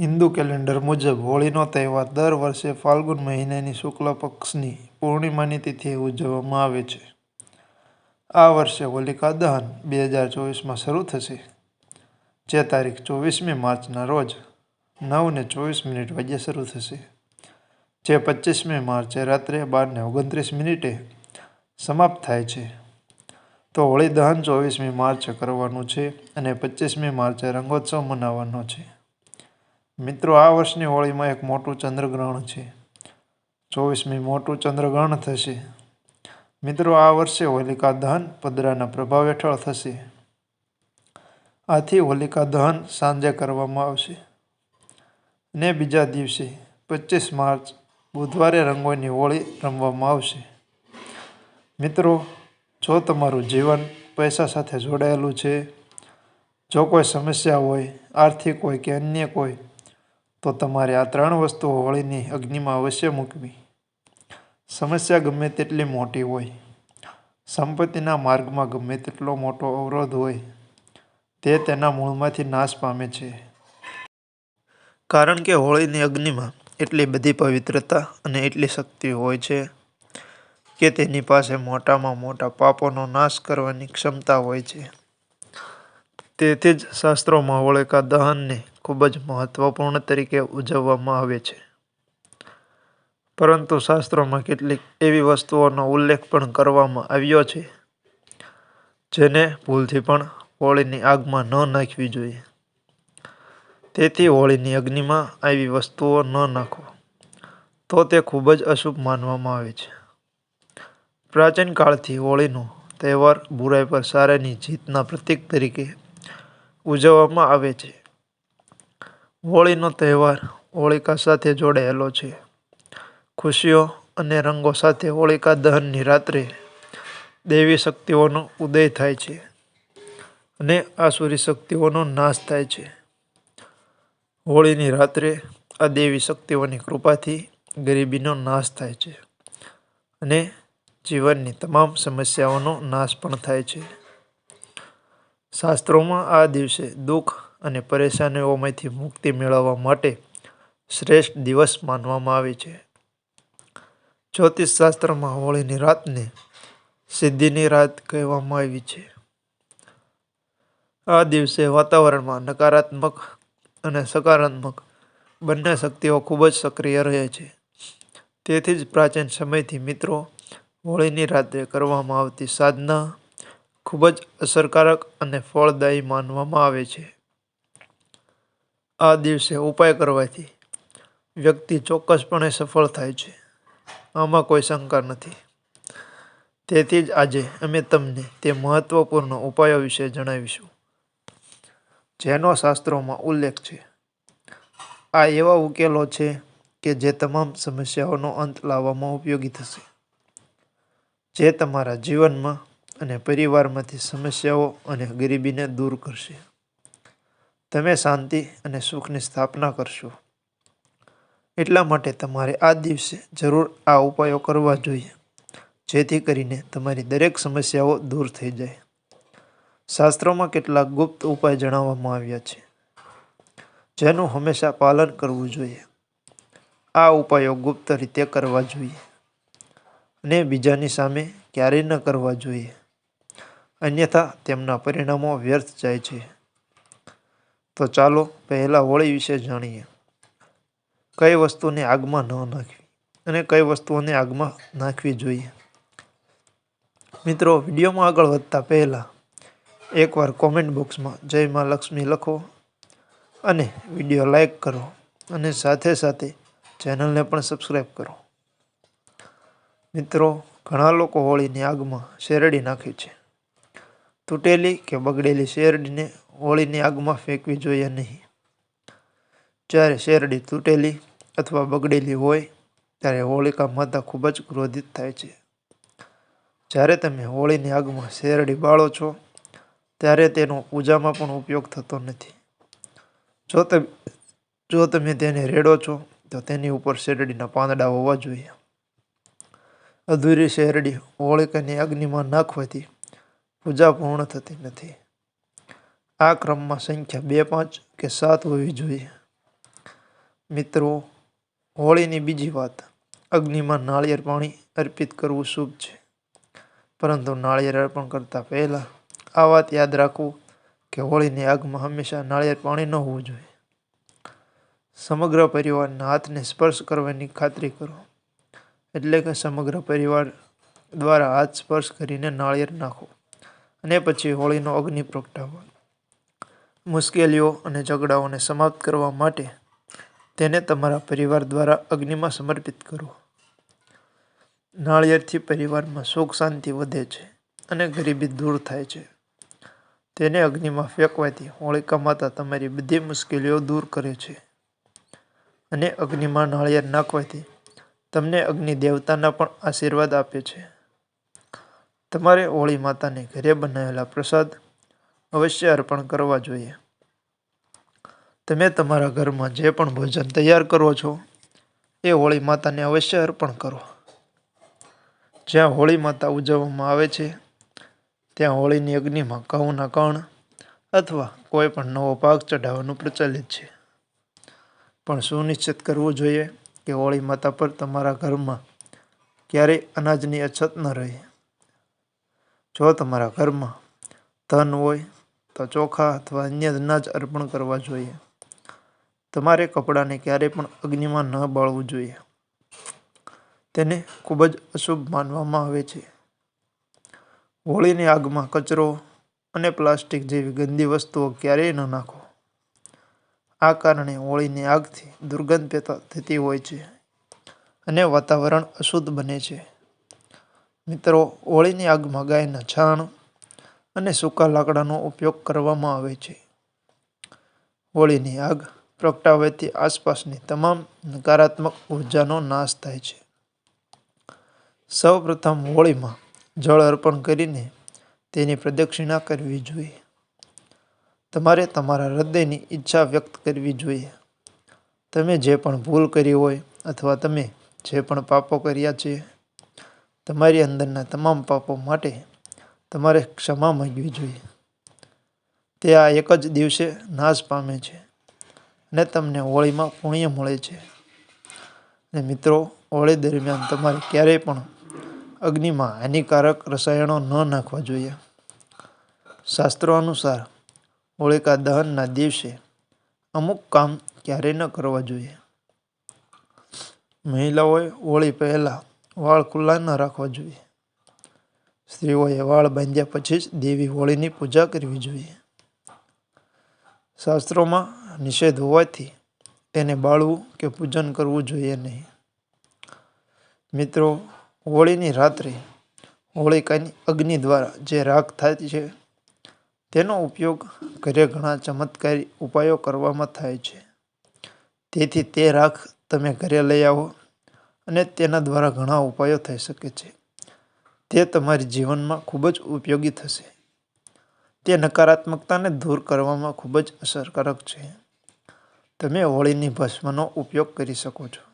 Hindu calendar મુજબ હોળીનો તહેવાર દર વર્ષે ફાલ્ગુન મહિનાની શુક્લ પક્ષની પૂર્ણિમાની તિથિએ ઉજવવામાં આવે છે. આ વર્ષે હોલિકા દહન બે હજાર ચોવીસમાં શરૂ થશે, જે તારીખ ચોવીસમી માર્ચના રોજ નવને ચોવીસ મિનિટ વાગ્યે શરૂ થશે, જે પચીસમી માર્ચે રાત્રે બારને ઓગણત્રીસ મિનિટે સમાપ્ત થાય છે. તો હોળી દહન ચોવીસમી માર્ચે કરવાનું છે અને પચીસમી માર્ચે રંગોત્સવ મનાવવાનો છે. મિત્રો, આ વર્ષની હોળીમાં એક મોટું ચંદ્રગ્રહણ છે. ચોવીસમી મોટું ચંદ્રગ્રહણ થશે. મિત્રો, આ વર્ષે હોલિકા દહન પદરાના પ્રભાવ હેઠળ થશે. આથી હોલિકા દહન સાંજે કરવામાં આવશે. ને બીજા દિવસે પચીસ માર્ચ, બુધવારે રંગોની હોળી રમવામાં આવશે. મિત્રો, જો તમારું જીવન પૈસા સાથે જોડાયેલું છે, જો કોઈ સમસ્યા હોય, આર્થિક હોય કે અન્ય કોઈ તો તમારે આ ત્રણ વસ્તુઓ હોળીની અગ્નિમાં અવશ્ય મૂકવી. સમસ્યા ગમે તેટલી મોટી હોય, સંપત્તિના માર્ગમાં ગમે તેટલો મોટો અવરોધ હોય, તે તેના મૂળમાંથી નાશ પામે છે. કારણ કે હોળીની અગ્નિમાં એટલી બધી પવિત્રતા અને એટલી શક્તિ હોય છે કે તેની પાસે મોટામાં મોટા પાપોનો નાશ કરવાની ક્ષમતા હોય છે. તેથી જ શાસ્ત્રોમાં હોળિકા દહનને ખૂબ જ મહત્વપૂર્ણ તરીકે ઉજવવામાં આવે છે. પરંતુ શાસ્ત્રોમાં કેટલીક એવી વસ્તુઓનો ઉલ્લેખ પણ કરવામાં આવ્યો છે, જેને ભૂલથી પણ હોળીની આગમાં ન નાખવી જોઈએ. તેથી હોળીની અગ્નિમાં આવી વસ્તુઓ ન નાખો, તો તે ખૂબ જ અશુભ માનવામાં આવે છે. પ્રાચીન કાળથી હોળીનો તહેવાર બુરાઈ પર સારાની જીતના પ્રતીક તરીકે ઉજવવામાં આવે છે. હોળીનો તહેવાર હોળિકા સાથે જોડાયેલો છે. ખુશીઓ અને રંગો સાથે હોળિકા દહનની રાત્રે દૈવી શક્તિઓનો ઉદય થાય છે અને આસુરી શક્તિઓનો નાશ થાય છે. હોળીની રાત્રે આ દેવી શક્તિઓની કૃપાથી ગરીબીનો નાશ થાય છે અને જીવનની તમામ સમસ્યાઓનો નાશ પણ થાય છે. શાસ્ત્રોમાં આ દિવસે દુઃખ અને પરેશાનીઓમાંથી મુક્તિ મેળવવા માટે શ્રેષ્ઠ દિવસ માનવામાં આવે છે. જ્યોતિષશાસ્ત્રમાં હોળીની રાતને સિદ્ધિની રાત કહેવામાં આવી છે. આ દિવસે વાતાવરણમાં નકારાત્મક અને સકારાત્મક બંને શક્તિઓ ખૂબ જ સક્રિય રહે છે. તેથી જ પ્રાચીન સમયથી મિત્રો, હોળીની રાત્રે કરવામાં આવતી સાધના ખૂબ જ અસરકારક અને ફળદાયી માનવામાં આવે છે. આ દિવસે ઉપાય કરવાથી વ્યક્તિ ચોક્કસપણે સફળ થાય છે. આમાં કોઈ શંકા નથી. તેથી જ આજે અમે તમને તે મહત્વપૂર્ણ ઉપાયો વિશે જણાવીશું. જેનો શાસ્ત્રોમાં ઉલ્લેખ છે. આ એવા ઉકેલો છે કે જે તમામ સમસ્યાઓનો અંત લાવવામાં ઉપયોગી થશે. જે તમારા જીવનમાં અને પરિવારમાંથી સમસ્યાઓ અને ગરીબીને દૂર કરશે. તમે શાંતિ અને સુખની સ્થાપના કરશો. એટલા માટે તમારે આ દિવસે જરૂર આ ઉપાયો કરવા જોઈએ, જેથી કરીને તમારી દરેક સમસ્યાઓ દૂર થઈ જાય. શાસ્ત્રોમાં કેટલાક ગુપ્ત ઉપાય જણાવવામાં આવ્યા છે, જેનું હંમેશા પાલન કરવું જોઈએ. આ ઉપાયો ગુપ્ત રીતે કરવા જોઈએ અને બીજાની સામે ક્યારેય ન કરવા જોઈએ. અન્યથા તેમના પરિણામો વ્યર્થ જાય છે. તો ચાલો પહેલાં હોળી વિશે જાણીએ. કઈ વસ્તુને આગમાં ન નાખવી અને કઈ વસ્તુઓને આગમાં નાખવી જોઈએ? મિત્રો, વિડીયોમાં આગળ વધતા પહેલાં એકવાર કોમેન્ટ બોક્સમાં જય માં લક્ષ્મી લખો અને વીડિયો લાઈક કરો અને સાથે સાથે ચેનલને પણ સબસ્ક્રાઈબ કરો. મિત્રો, ઘણા લોકો હોળીની આગમાં શેરડી નાખે છે. તૂટેલી કે બગડેલી શેરડીને હોળીની આગમાં ફેંકવી જોઈએ નહીં. જ્યારે શેરડી તૂટેલી અથવા બગડેલી હોય, ત્યારે હોળિકા માતા ખૂબ જ ક્રોધિત થાય છે. જ્યારે તમે હોળીની આગમાં શેરડી બાળો છો, ત્યારે તેનો પૂજામાં પણ ઉપયોગ થતો નથી. જો તમે જો તમે તેને રેડો છો, તો તેની ઉપર શેરડીના પાંદડા હોવા જોઈએ. અધૂરી શેરડી હોળિકાની અગ્નિમાં નાખવાથી પૂજા પૂર્ણ થતી નથી. આ ક્રમમાં સંખ્યા બે પાંચ કે સાત હોવી જોઈએ. મિત્રો, હોળીની બીજી વાત, અગ્નિમાં નાળિયેર પાણી અર્પિત કરવું શુભ છે. પરંતુ નાળિયેર અર્પણ કરતાં પહેલાં આ વાત યાદ રાખવું કે હોળીની આગમાં હંમેશા નાળિયેર પાણી ન હોવું જોઈએ. સમગ્ર પરિવારના હાથને સ્પર્શ કરવાની ખાતરી કરો. એટલે કે સમગ્ર પરિવાર દ્વારા હાથ સ્પર્શ કરીને નાળિયેર નાખો. અને પછી હોળીનો અગ્નિ પ્રગટાવો મુશ્કેલીઓ અને ઝઘડાઓને સમાપ્ત કરવા માટે તેને તમારા પરિવાર દ્વારા અગ્નિમાં સમર્પિત કરો. નાળિયેરથી પરિવારમાં સુખ શાંતિ વધે છે અને ગરીબી દૂર થાય છે. તેને અગ્નિમાં ફેંકવાથી હોળિકા માતા તમારી બધી મુશ્કેલીઓ દૂર કરે છે અને અગ્નિમાં નાળિયેર નાખવાથી તમને અગ્નિ દેવતાના પણ આશીર્વાદ આપે છે. તમારે હોળી માતાને ઘરે બનાવેલા પ્રસાદ અવશ્ય અર્પણ કરવા જોઈએ. તમે તમારા ઘરમાં જે પણ ભોજન તૈયાર કરો છો, એ હોળી માતાને અવશ્ય અર્પણ કરો. જ્યાં હોળી માતા ઉજવવામાં આવે છે, ત્યાં હોળીની અગ્નિમાં ઘઉંના કણ અથવા કોઈ પણ નવો પાક ચઢાવવાનું પ્રચલિત છે. પણ સુનિશ્ચિત કરવું જોઈએ કે હોળી માતા પર તમારા ઘરમાં ક્યારેય અનાજની અછત ન રહે. જો તમારા ઘરમાં ધન હોય તો ચોખા અથવા અન્ય અનાજ અર્પણ કરવા જોઈએ. તમારે કપડાને ક્યારેય પણ અગ્નિમાં ન બાળવું જોઈએ. તેને ખૂબ જ અશુભ માનવામાં આવે છે. હોળીની આગમાં કચરો અને પ્લાસ્ટિક જેવી ગંદી વસ્તુઓ ક્યારેય ન નાખો. આ કારણે હોળીની આગથી દુર્ગંધ પેતા થતી હોય છે અને વાતાવરણ અશુદ્ધ બને છે. મિત્રો, હોળીની આગમાં ગાયના છાણ અને સૂકા લાકડાનો ઉપયોગ કરવામાં આવે છે. હોળીની આગ પ્રગટાવવાથી આસપાસની તમામ નકારાત્મક ઉર્જાનો નાશ થાય છે. સૌપ્રથમ હોળીમાં જળ અર્પણ કરીને તેની પ્રદક્ષિણા કરવી જોઈએ. તમારે તમારા હૃદયની ઈચ્છા વ્યક્ત કરવી જોઈએ. તમે જે પણ ભૂલ કરી હોય અથવા તમે જે પણ પાપો કર્યા છે, તમારી અંદરના તમામ પાપો માટે તમારે ક્ષમા માંગવી જોઈએ. તે આ એક જ દિવસે નાશ પામે છે અને તમને હોળીમાં પુણ્ય મળે છે. અને મિત્રો, હોળી દરમિયાન તમારે ક્યારેય પણ અગ્નિમાં હાનિકારક રસાયણો ન નાખવા જોઈએ. શાસ્ત્રો અનુસાર, હોળિકા દહનના દિવસે અમુક કામ ક્યારેય ન કરવા જોઈએ. મહિલાઓએ હોળી પહેલાં વાળ ખુલ્લા ન રાખવા જોઈએ. સ્ત્રીઓએ વાળ બાંધ્યા પછી જ દેવી હોળીની પૂજા કરવી જોઈએ. શાસ્ત્રોમાં નિષેધ હોવાથી તેને બાળવું કે પૂજન કરવું જોઈએ નહીં. મિત્રો, હોળીની રાત્રે હોળિકાની અગ્નિ દ્વારા જે રાખ થાય છે, તેનો ઉપયોગ ઘરે ઘણા ચમત્કારી ઉપાયો કરવામાં થાય છે. તેથી તે રાખ તમે ઘરે લઈ આવો અને તેના દ્વારા ઘણા ઉપાયો થઈ શકે છે. તે તમારી જીવનમાં ખૂબ જ ઉપયોગી થશે. તે નકારાત્મકતાને દૂર કરવામાં ખૂબ જ અસરકારક છે. તમે હોળીની ભસ્મનો ઉપયોગ કરી શકો છો.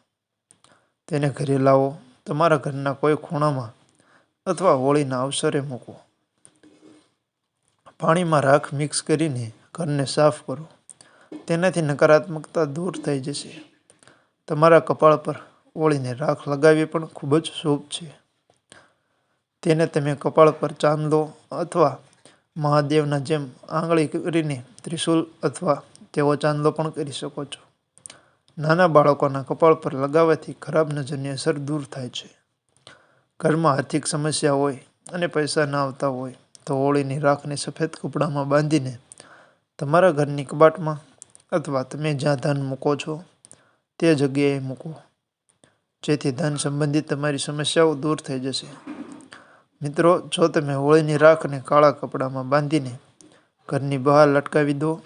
તેને ઘરે લાવો, તમારા ઘરના કોઈ ખૂણામાં અથવા હોળીના અવસરે મૂકો. પાણીમાં રાખ મિક્સ કરીને ઘરને સાફ કરો. તેનાથી નકારાત્મકતા દૂર થઈ જશે. તમારા કપાળ પર હોળીને રાખ લગાવવી પણ ખૂબ જ શુભ છે. તેને તમે કપાળ પર ચાંદલો અથવા મહાદેવના જેમ આંગળી કરીને ત્રિશુલ અથવા તેવો ચાંદલો પણ કરી શકો છો. નાના બાળકોના કપાળ પર લગાવવાથી ખરાબ નજરની અસર દૂર થાય છે. ઘરમાં આર્થિક સમસ્યા હોય અને પૈસા ના આવતા હોય તો હોળીની રાખને સફેદ કપડામાં બાંધીને તમારા ઘરની કબાટમાં અથવા તમે જ્યાં ધન મૂકો છો, તે જગ્યાએ મૂકો. જેથી ધન સંબંધિત તમારી સમસ્યાઓ દૂર થઈ જશે. મિત્રો, જો તમે હોળીની રાખને કાળા કપડામાં બાંધીને ઘરની બહાર લટકાવી દો,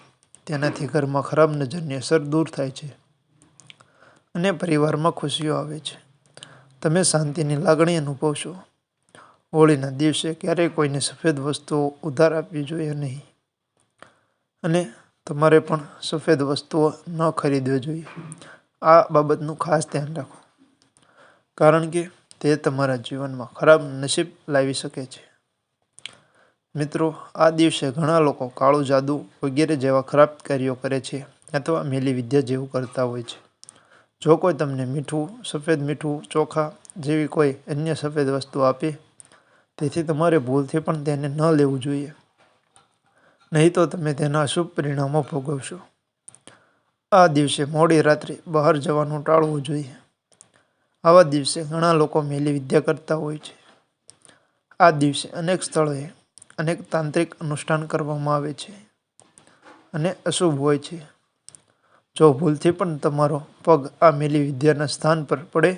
તેનાથી ઘરમાં ખરાબ નજરની અસર દૂર થાય છે અને પરિવારમાં ખુશીઓ આવે છે. તમે શાંતિની લાગણી અનુભવશો. હોળીના દિવસે ક્યારેય કોઈને સફેદ વસ્તુઓ ઉધાર આપવી જોઈએ નહીં અને તમારે પણ સફેદ વસ્તુઓ ન ખરીદવી જોઈએ. આ બાબતનું ખાસ ધ્યાન રાખો. કારણ કે તે તમારા જીવનમાં ખરાબ નસીબ લાવી શકે છે. મિત્રો, આ દિવસે ઘણા લોકો કાળું જાદુ વગેરે જેવા ખરાબ કાર્યો કરે છે અથવા મેલી વિદ્યા જેવું કરતા હોય છે. જો કોઈ તમને મીઠું, સફેદ મીઠું, ચોખા જેવી કોઈ અન્ય સફેદ વસ્તુ આપે, તેથી તમારે ભૂલથી પણ તેને ન લેવું જોઈએ. નહીં તો તમે તેના અશુભ પરિણામો ભોગવશો. આ દિવસે મોડી રાત્રે બહાર જવાનું ટાળવું જોઈએ. આવા દિવસે ઘણા લોકો મેલી વિદ્યા કરતા હોય છે. આ દિવસે અનેક સ્થળોએ અનેક તાંત્રિક અનુષ્ઠાન કરવામાં આવે છે અને અશુભ હોય છે. જો ભૂલથી પણ તમારો પગ આ મેલી વિદ્યાના સ્થાન પર પડે,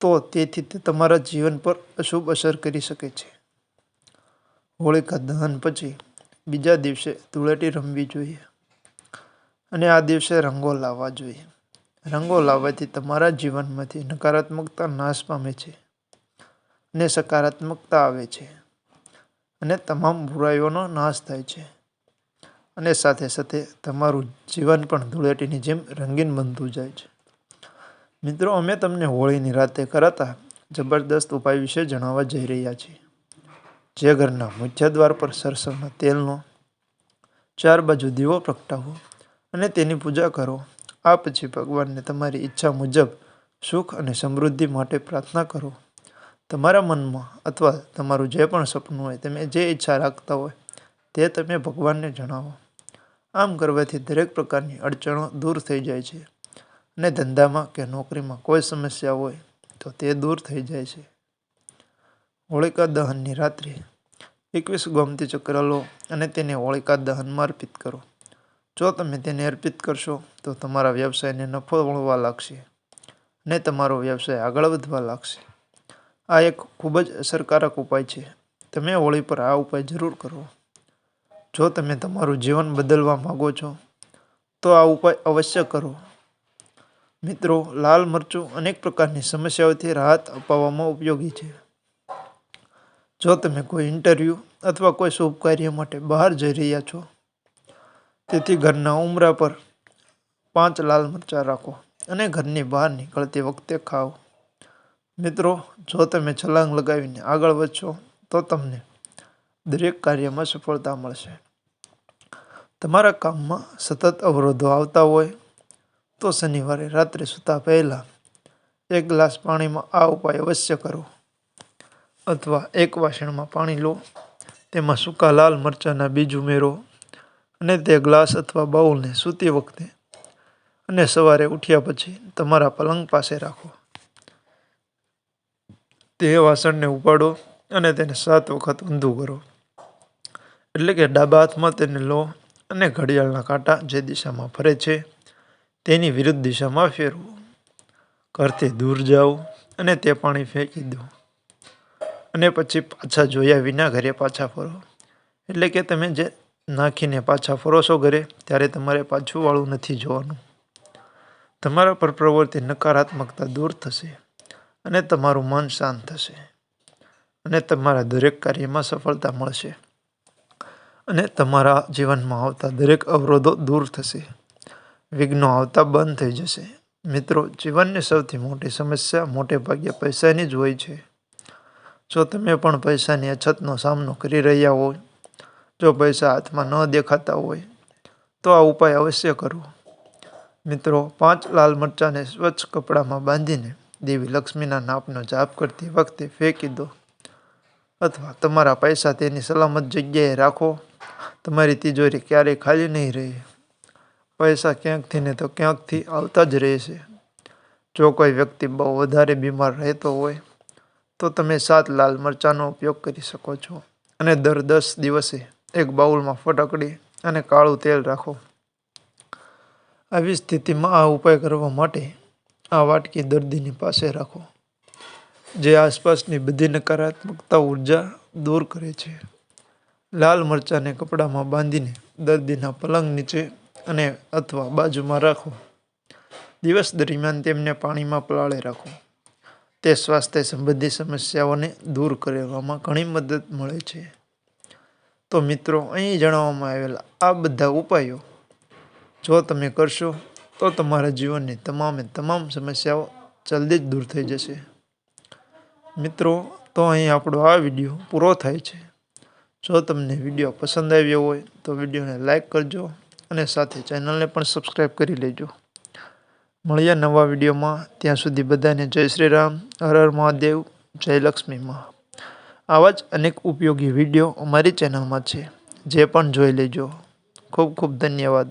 તો તેથી તે તમારા જીવન પર અશુભ અસર કરી શકે છે. હોળિકા દહન પછી બીજા દિવસે ધૂળેટી રમવી જોઈએ અને આ દિવસે રંગો લાવવા જોઈએ. રંગો લાવવાથી તમારા જીવનમાંથી નકારાત્મકતા નાશ પામે છે અને સકારાત્મકતા આવે છે અને તમામ બુરાઈઓનો નાશ થાય છે. અને સાથે સાથે તમારું જીવન પણ ધૂળેટીની જેમ રંગીન બનતું જાય છે. મિત્રો, અમે તમને હોળીની રાતે કરાતા જબરદસ્ત ઉપાય વિશે જણાવવા જઈ રહ્યા છીએ. જે ઘરના મુખ્ય દ્વાર પર સરસવના તેલનો ચાર બાજુ દીવો પ્રગટાવો અને તેની પૂજા કરો. આ પછી ભગવાનને તમારી ઈચ્છા મુજબ સુખ અને સમૃદ્ધિ માટે પ્રાર્થના કરો. તમારા મનમાં અથવા તમારું જે પણ સપનું હોય, તમે જે ઈચ્છા રાખતા હોય, તે તમે ભગવાનને જણાવો. આમ કરવાથી દરેક પ્રકારની અડચણો દૂર થઈ જાય છે અને ધંધામાં કે નોકરીમાં કોઈ સમસ્યા હોય, તો તે દૂર થઈ જાય છે. હોળિકા દહનની રાત્રે એકવીસ ગોમતી ચક્ર લો અને તેને હોળિકા દહનમાં અર્પિત કરો. જો તમે તેને અર્પિત કરશો, તો તમારા વ્યવસાયને નફો મળવા લાગશે અને તમારો વ્યવસાય આગળ વધવા લાગશે. આ એક ખૂબ જ અસરકારક ઉપાય છે. તમે હોળી પર આ ઉપાય જરૂર કરો. જો તમે તમારું જીવન બદલવા માગો છો, તો આ ઉપાય અવશ્ય કરો. મિત્રો, લાલ મરચું અનેક પ્રકારની સમસ્યાઓથી રાહત અપાવવામાં ઉપયોગી છે. જો તમે કોઈ ઇન્ટરવ્યૂ અથવા કોઈ શુભ કાર્ય માટે બહાર જઈ રહ્યા છો તેથી ઘરના ઉમરા પર પાંચ લાલ મરચાં રાખો અને ઘરની બહાર નીકળતી વખતે ખાઓ. મિત્રો, જો તમે છલાંગ લગાવીને આગળ વધશો, તો તમને દરેક કાર્યમાં સફળતા મળશે. તમારા કામમાં સતત અવરોધો આવતા હોય, તો શનિવારે રાત્રે સૂતા પહેલાં એક ગ્લાસ પાણીમાં આ ઉપાય અવશ્ય કરો. અથવા એક વાસણમાં પાણી લો, તેમાં સૂકા લાલ મરચાંના બીજ ઉમેરો અને તે ગ્લાસ અથવા બાઉલને સૂતી વખતે અને સવારે ઉઠ્યા પછી તમારા પલંગ પાસે રાખો. તે વાસણને ઉપાડો અને તેને સાત વખત ઊંધું કરો. એટલે કે ડાબા હાથમાં તેને લો અને ઘડિયાળના કાંટા જે દિશામાં ફરે છે તેની વિરુદ્ધ દિશામાં ફેરવો. ઘરથી દૂર જાઓ અને તે પાણી ફેંકી દો. અને પછી પાછા જોયા વિના ઘરે પાછા ફરો. એટલે કે તમે જે નાખીને પાછા ફરો છો ઘરે, ત્યારે તમારે પાછું વાળું નથી જોવાનું. તમારા પર પ્રવૃત્તિ નકારાત્મકતા દૂર થશે અને તમારું મન શાંત થશે અને તમારા દરેક કાર્યમાં સફળતા મળશે અને તમારા જીવનમાં આવતા દરેક અવરોધો દૂર થશે. વિઘ્નો આવતા બંધ થઈ જશે. મિત્રો, જીવનની સૌથી મોટી સમસ્યા મોટે ભાગે પૈસાની જ હોય છે. જો તમે પણ પૈસાની અછતનો સામનો કરી રહ્યા હોય જો પૈસા હાથમાં ન દેખાતા હોય, તો આ ઉપાય અવશ્ય કરવો. મિત્રો, પાંચ લાલ મરચાંને સ્વચ્છ કપડામાં બાંધીને દેવી લક્ષ્મીના નાપનો જાપ કરતી વખતે ફેંકી દો. અથવા તમારા પૈસા તેની સલામત જગ્યાએ રાખો. તમારી તિજોરી ક્યારેય ખાલી નહીં રહે. પૈસા ક્યાંકથી ને તો ક્યાંકથી આવતા જ રહેશે. જો કોઈ વ્યક્તિ બહુ વધારે બીમાર રહેતો હોય, તો તમે સાત લાલ મરચાંનો ઉપયોગ કરી શકો છો. અને દર દસ દિવસે એક બાઉલમાં ફટકડી અને કાળું તેલ રાખો. આવી સ્થિતિમાં આ ઉપાય કરવા માટે આ વાટકી દર્દીની પાસે રાખો, જે આસપાસની બધી નકારાત્મકતા ઊર્જા દૂર કરે છે. લાલ મરચાંને કપડામાં બાંધીને દર્દીના પલંગ નીચે અને અથવા બાજુમાં રાખો. દિવસ દરમિયાન તેમને પાણીમાં પલાળે રાખો. તે સ્વાસ્થ્ય સંબંધી સમસ્યાઓને દૂર કરવામાં ઘણી મદદ મળે છે. તો મિત્રો, અહીં જણાવવામાં આવેલા આ બધા ઉપાયો જો તમે કરશો, તો તમારા જીવનની તમામે તમામ સમસ્યાઓ જલ્દી જ દૂર થઈ જશે. મિત્રો, તો અહીં આપણો આ વીડિયો પૂરો થાય છે. જો તમને વીડિયો પસંદ આવ્યો હોય, તો વિડીયોને લાઇક કરજો અને સાથે ચેનલને પણ સબસ્ક્રાઈબ કરી લેજો. મળીએ નવા વિડીયોમાં. ત્યાં સુધી બધાને જય શ્રી રામ. હર હર મહાદેવ. જય લક્ષ્મીમાં આવા જ અનેક ઉપયોગી વીડિયો અમારી ચેનલમાં છે. જે પણ જોઈ લેજો. ખૂબ ખૂબ ધન્યવાદ.